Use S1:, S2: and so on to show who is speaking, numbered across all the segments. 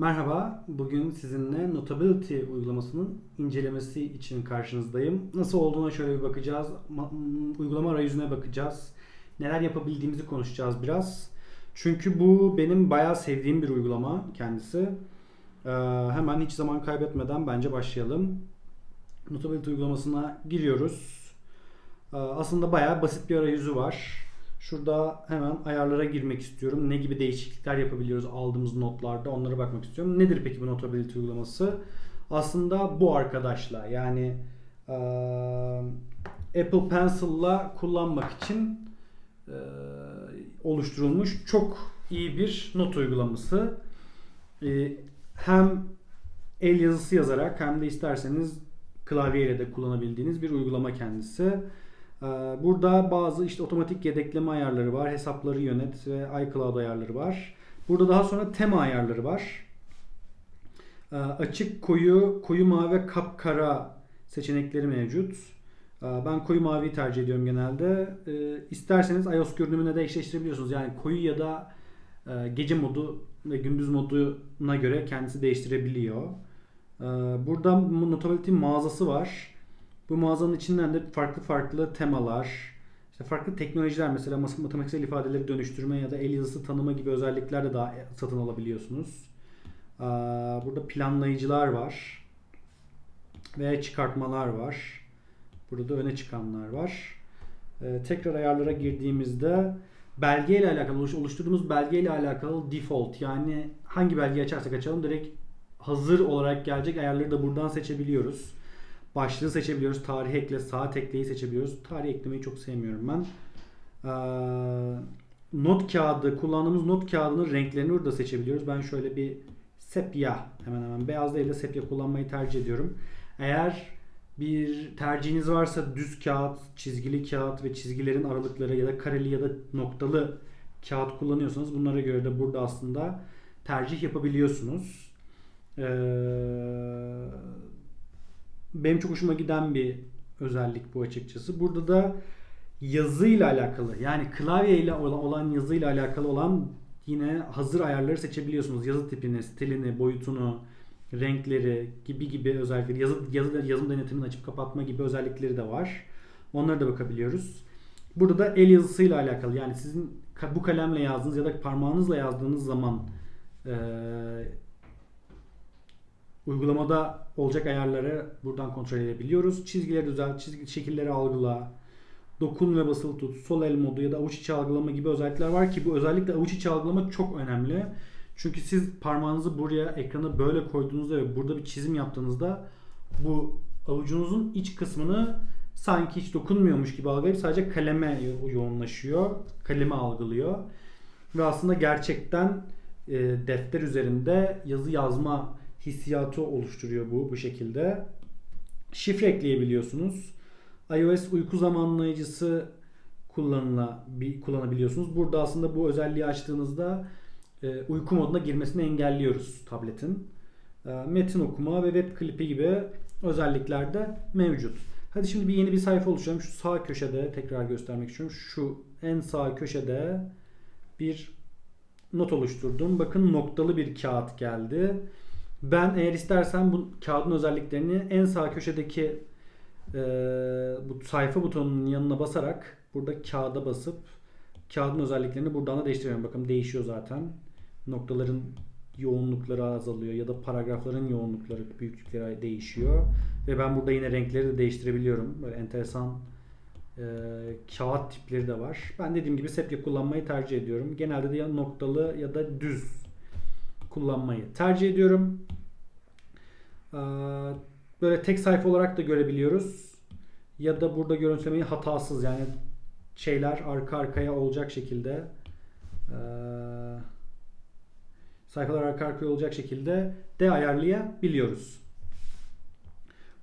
S1: Merhaba, bugün sizinle Notability uygulamasının incelemesi için karşınızdayım. Nasıl olduğuna şöyle bir bakacağız, uygulama arayüzüne bakacağız, neler yapabildiğimizi konuşacağız biraz. Çünkü bu benim bayağı sevdiğim bir uygulama kendisi. Ee, hemen hiç zaman kaybetmeden bence başlayalım. Notability uygulamasına giriyoruz. Ee, aslında bayağı basit bir arayüzü var. Şurada hemen ayarlara girmek istiyorum. Ne gibi değişiklikler yapabiliyoruz aldığımız notlarda onlara bakmak istiyorum. Nedir peki bu Notability uygulaması? Aslında bu arkadaşla yani eee, Apple Pencil'la kullanmak için eee, oluşturulmuş çok iyi bir not uygulaması. Eee, hem el yazısı yazarak hem de isterseniz klavyeyle de kullanabildiğiniz bir uygulama kendisi. Ee, Burada bazı işte otomatik yedekleme ayarları var, hesapları yönet ve iCloud ayarları var. Burada daha sonra tema ayarları var. Ee, Açık koyu, koyu mavi ve kapkara seçenekleri mevcut. Ee, Ben koyu maviyi tercih ediyorum genelde. İsterseniz iOS görünümüne de eşleştirebiliyorsunuz. Yani koyu ya da e, gece modu ve gündüz moduna göre kendisi değiştirebiliyor. Burada Notability mağazası var. Bu mağazanın içinden de farklı farklı temalar, işte farklı teknolojiler mesela matematiksel ifadeleri dönüştürme ya da el yazısı tanıma gibi özellikler de daha satın alabiliyorsunuz. Burada planlayıcılar var ve çıkartmalar var. Burada da öne çıkanlar var. Ee, Tekrar ayarlara girdiğimizde belge ile alakalı oluş- oluşturduğumuz belge ile alakalı default yani hangi belgeyi açarsak açalım direkt hazır olarak gelecek ayarları da buradan seçebiliyoruz. Başlığı seçebiliyoruz. Tarih ekle, saat ekleyi seçebiliyoruz. Tarih eklemeyi çok sevmiyorum ben. Ee, not kağıdı, kullandığımız not kağıdının renklerini burada seçebiliyoruz. Ben şöyle bir sepya hemen hemen beyaz değil de sepya kullanmayı tercih ediyorum. Eğer bir tercihiniz varsa düz kağıt, çizgili kağıt ve çizgilerin aralıkları ya da kareli ya da noktalı kağıt kullanıyorsanız bunlara göre de burada aslında tercih yapabiliyorsunuz. Ee, benim çok hoşuma giden bir özellik bu açıkçası. Burada da yazıyla alakalı yani klavyeyle olan olan yazıyla alakalı olan yine hazır ayarları seçebiliyorsunuz. Yazı tipini, stilini, boyutunu, renkleri gibi gibi özellikleri, yazı, yazı yazım denetimini açıp kapatma gibi özellikleri de var. Onlara da bakabiliyoruz. Burada da el yazısıyla alakalı yani sizin bu kalemle yazdığınız ya da parmağınızla yazdığınız zaman eee Uygulamada olacak ayarları buradan kontrol edebiliyoruz. Çizgileri düzelt, çizgi şekilleri algıla, dokun ve basılı tut, sol el modu ya da avuç içi algılama gibi özellikler var ki bu özellikle avuç içi algılama çok önemli. Çünkü siz parmağınızı buraya ekrana böyle koyduğunuzda ve burada bir çizim yaptığınızda bu avucunuzun iç kısmını sanki hiç dokunmuyormuş gibi algılayıp sadece kaleme yo- yoğunlaşıyor. Kalemi algılıyor. Ve aslında gerçekten e, defter üzerinde yazı yazma hissiyatı oluşturuyor bu bu şekilde. Şifre ekleyebiliyorsunuz. iOS uyku zamanlayıcısı kullanabiliyorsunuz. Burada aslında bu özelliği açtığınızda e, uyku moduna girmesini engelliyoruz tabletin. E, metin okuma ve web klipi gibi özellikler de mevcut. Hadi şimdi bir yeni bir sayfa oluşturalım. Şu sağ köşede tekrar göstermek istiyorum. Şu en sağ köşede bir not oluşturdum. Bakın noktalı bir kağıt geldi. Ben eğer istersen bu kağıdın özelliklerini en sağ köşedeki e, bu sayfa butonunun yanına basarak burada kağıda basıp kağıdın özelliklerini buradan da değiştiriyorum. Bakın değişiyor zaten. Noktaların yoğunlukları azalıyor ya da paragrafların yoğunlukları, büyüklükleri değişiyor. Ve ben burada yine renkleri de değiştirebiliyorum. Böyle enteresan e, kağıt tipleri de var. Ben dediğim gibi sepya kullanmayı tercih ediyorum. Genelde de ya noktalı ya da düz kullanmayı tercih ediyorum. Ee, Böyle tek sayfa olarak da görebiliyoruz. Ya da burada görüntülemeyi hatasız yani şeyler arka arkaya olacak şekilde ee, sayfalar arka arkaya olacak şekilde de ayarlayabiliyoruz.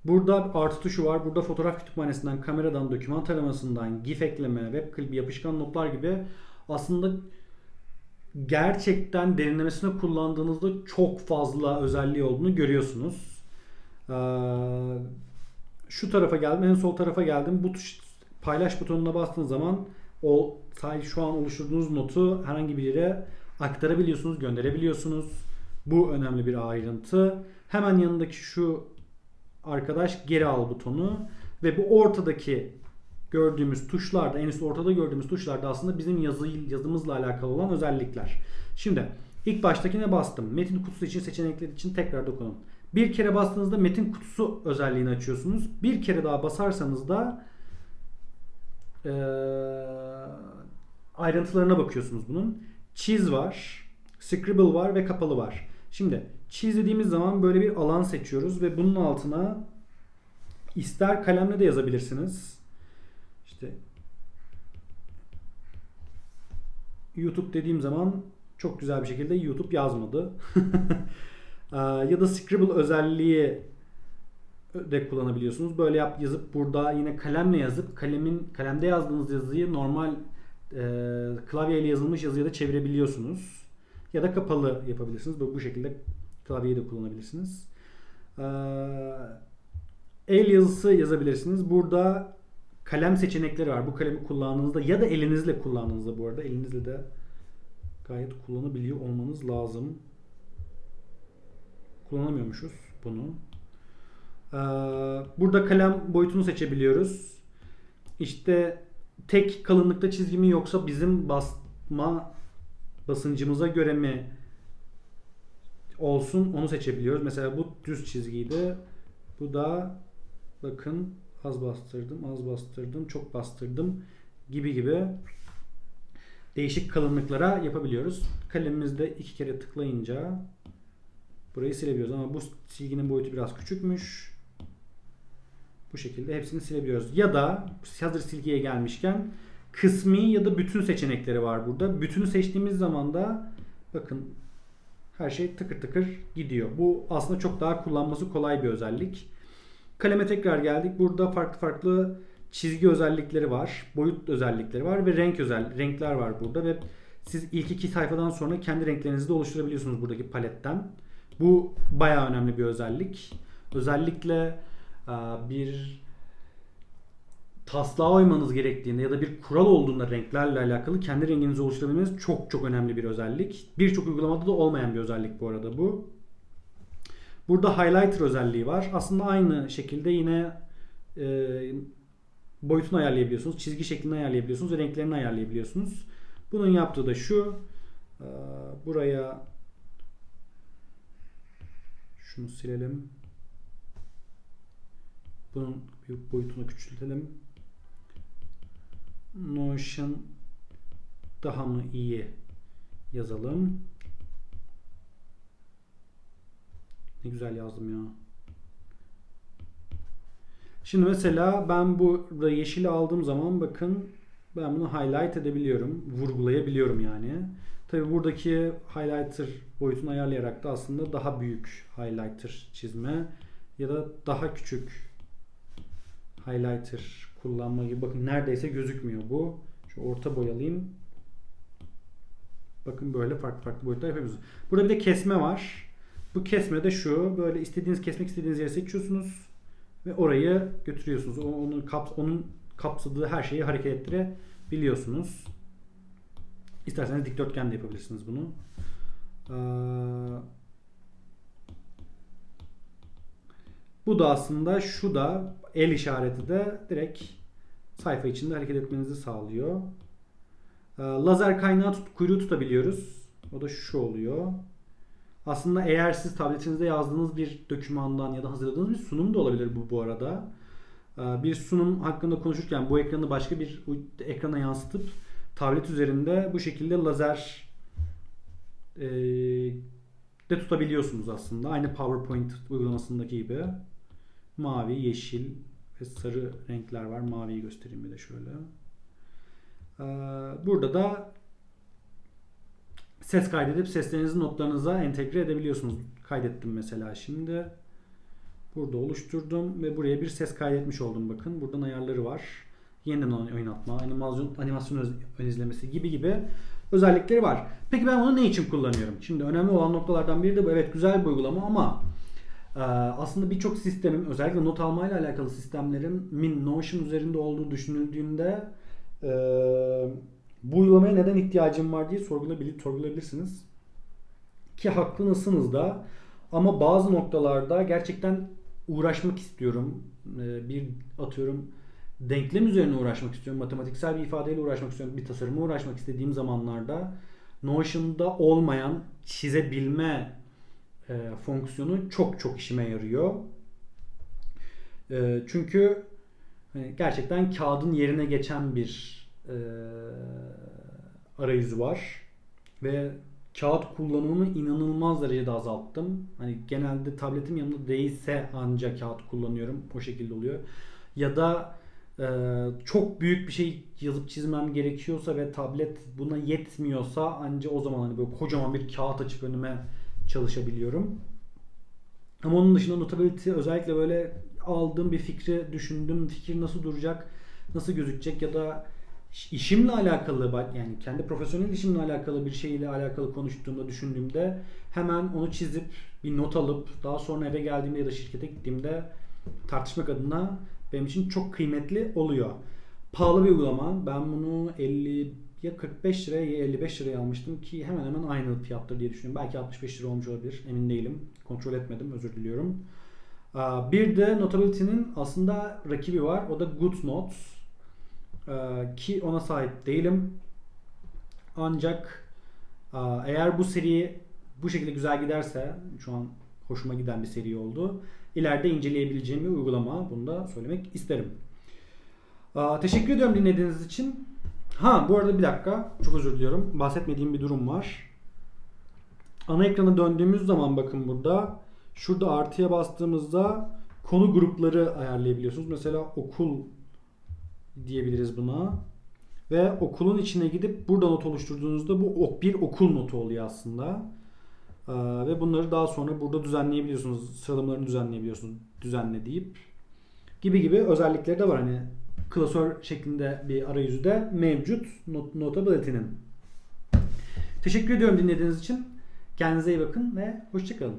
S1: Burada artı tuşu var. Burada fotoğraf kütüphanesinden, kameradan, doküman taramasından, GIF ekleme, web klibi, yapışkan notlar gibi aslında gerçekten derinlemesine kullandığınızda çok fazla özelliği olduğunu görüyorsunuz. Ee, şu tarafa geldim, en sol tarafa geldim. Bu tuş paylaş butonuna bastığınız zaman o şu an oluşturduğunuz notu herhangi bir yere aktarabiliyorsunuz, gönderebiliyorsunuz. Bu önemli bir ayrıntı. Hemen yanındaki şu arkadaş geri al butonu ve bu ortadaki gördüğümüz tuşlarda en üst ortada gördüğümüz tuşlarda aslında bizim yazı, yazımızla alakalı olan özellikler. Şimdi ilk baştakine bastım. Metin kutusu için seçenekler için tekrar dokunun. Bir kere bastığınızda metin kutusu özelliğini açıyorsunuz. Bir kere daha basarsanız da eee, ayrıntılarına bakıyorsunuz bunun. Çiz var, scribble var ve kapalı var. Şimdi çiz dediğimiz zaman böyle bir alan seçiyoruz ve bunun altına ister kalemle de yazabilirsiniz. İşte YouTube dediğim zaman çok güzel bir şekilde YouTube yazmadı. Ee, ya da Scribble özelliği de kullanabiliyorsunuz. Böyle yap yazıp burada yine kalemle yazıp kalemin kalemde yazdığınız yazıyı normal e, klavyeyle yazılmış yazıya da çevirebiliyorsunuz. Ya da kapalı yapabilirsiniz. Bu, bu şekilde klavyeyi de kullanabilirsiniz. Ee, el yazısı yazabilirsiniz. Burada kalem seçenekleri var. Bu kalemi kullandığınızda ya da elinizle kullandığınızda bu arada elinizle de gayet kullanabiliyor olmanız lazım. Kullanamıyormuşuz bunu. Ee, burada kalem boyutunu seçebiliyoruz. İşte tek kalınlıkta çizgi mi yoksa bizim basma basıncımıza göre mi olsun onu seçebiliyoruz. Mesela bu düz çizgiydi. Bu da bakın az bastırdım, az bastırdım, çok bastırdım gibi gibi değişik kalınlıklara yapabiliyoruz. Kalemimizde iki kere tıklayınca burayı silebiliyoruz ama bu çizginin boyutu biraz küçükmüş. Bu şekilde hepsini silebiliyoruz. Ya da hazır silgiye gelmişken kısmi ya da bütün seçenekleri var burada. Bütünü seçtiğimiz zaman da bakın her şey tıkır tıkır gidiyor. Bu aslında çok daha kullanması kolay bir özellik. Kaleme tekrar geldik. Burada farklı farklı çizgi özellikleri var, boyut özellikleri var ve renk özel renkler var burada ve siz ilk iki sayfadan sonra kendi renklerinizi de oluşturabiliyorsunuz buradaki paletten. Bu bayağı önemli bir özellik. Özellikle e, bir taslağa uymanız gerektiğinde ya da bir kural olduğunda renklerle alakalı kendi renginizi oluşturabilmeniz çok çok önemli bir özellik. Birçok uygulamada da olmayan bir özellik bu arada bu. Burada highlighter özelliği var. Aslında aynı şekilde yine e, boyutunu ayarlayabiliyorsunuz. Çizgi şeklini ayarlayabiliyorsunuz ve renklerini ayarlayabiliyorsunuz. Bunun yaptığı da şu. E, buraya şunu silelim. Bunun boyutunu küçültelim. Notion daha mı iyi yazalım. Ne güzel yazdım ya. Şimdi mesela ben burada yeşili aldığım zaman bakın ben bunu highlight edebiliyorum. Vurgulayabiliyorum yani. Tabi buradaki highlighter boyutunu ayarlayarak da aslında daha büyük highlighter çizme ya da daha küçük highlighter kullanma gibi. Bakın neredeyse gözükmüyor bu. Şu orta boyalayayım. Bakın böyle farklı farklı boyutlar yapabiliyoruz. Burada bir de kesme var. Bu kesme de şu. Böyle istediğiniz kesmek istediğiniz yeri seçiyorsunuz ve orayı götürüyorsunuz. Onun kap onun kapsadığı her şeyi hareket ettirebiliyorsunuz. İsterseniz dikdörtgen de yapabilirsiniz bunu. Ee, bu da aslında şu da el işareti de direkt sayfa içinde hareket etmenizi sağlıyor. Ee, lazer kaynağı tut, kuyruğu tutabiliyoruz. O da şu oluyor. Aslında eğer siz tabletinizde yazdığınız bir dokümandan ya da hazırladığınız bir sunum da olabilir bu bu arada. Ee, bir sunum hakkında konuşurken bu ekranı başka bir ekrana yansıtıp tablet üzerinde bu şekilde lazer e, de tutabiliyorsunuz aslında. Aynı PowerPoint uygulamasındaki gibi. Mavi, yeşil ve sarı renkler var. Maviyi göstereyim bir de şöyle. Ee, burada da ses kaydedip seslerinizi notlarınıza entegre edebiliyorsunuz. Kaydettim mesela şimdi. Burada oluşturdum ve buraya bir ses kaydetmiş oldum bakın. Buradan ayarları var. Yeniden oynatma, animasyon, animasyon ön izlemesi gibi gibi özellikleri var. Peki ben bunu ne için kullanıyorum? Şimdi önemli olan noktalardan biri de bu. Evet güzel bir uygulama ama e, aslında birçok sistemin özellikle not almayla alakalı sistemlerin Min Notion üzerinde olduğu düşünüldüğünde e, bu uygulamaya neden ihtiyacım var diye sorgulayabilirsiniz. ki haklısınız da ama bazı noktalarda gerçekten uğraşmak istiyorum. Ee, Bir atıyorum denklem üzerine uğraşmak istiyorum. Matematiksel bir ifadeyle uğraşmak istiyorum. Bir tasarıma uğraşmak istediğim zamanlarda Notion'da olmayan çizebilme e, fonksiyonu çok çok işime yarıyor. E, çünkü hani gerçekten kağıdın yerine geçen bir e, arayüzü var ve kağıt kullanımını inanılmaz derecede azalttım. Hani genelde tabletim yanımda değilse ancak kağıt kullanıyorum. O şekilde oluyor. Ya da e, çok büyük bir şey yazıp çizmem gerekiyorsa ve tablet buna yetmiyorsa ancak o zaman hani böyle kocaman bir kağıt açıp önüme çalışabiliyorum. Ama onun dışında Notability özellikle böyle aldığım bir fikri düşündüm. Fikir nasıl duracak, nasıl gözükecek ya da işimle alakalı yani kendi profesyonel işimle alakalı bir şeyle alakalı konuştuğumda, düşündüğümde hemen onu çizip bir not alıp daha sonra eve geldiğimde ya da şirkete gittiğimde tartışmak adına benim için çok kıymetli oluyor. Pahalı bir uygulama. Ben bunu 50 ya 45 liraya ya 55 liraya almıştım ki hemen hemen aynı fiyattır diye düşünüyorum. Belki 65 lira olmuş olabilir. Emin değilim. Kontrol etmedim. Özür diliyorum. Bir de Notability'nin aslında rakibi var. O da GoodNotes. Ee, Ki ona sahip değilim. Ancak aa, eğer bu seri bu şekilde güzel giderse şu an hoşuma giden bir seri oldu. İleride inceleyebileceğim bir uygulama. Bunu da söylemek isterim. Aa, Teşekkür ediyorum dinlediğiniz için. Ha bu arada bir dakika. Çok özür diliyorum. Bahsetmediğim bir durum var. Ana ekrana döndüğümüz zaman bakın burada. Şurada artıya bastığımızda konu grupları ayarlayabiliyorsunuz. Mesela okul diyebiliriz buna. Ve okulun içine gidip burada not oluşturduğunuzda bu bir okul notu oluyor aslında. Ee, ve bunları daha sonra burada düzenleyebiliyorsunuz. Sıralamalarını düzenleyebiliyorsunuz. Düzenle deyip. Gibi gibi özellikleri de var. Hani klasör şeklinde bir arayüzü de mevcut Not- Notability'nin. Teşekkür ediyorum dinlediğiniz için. Kendinize iyi bakın ve hoşçakalın.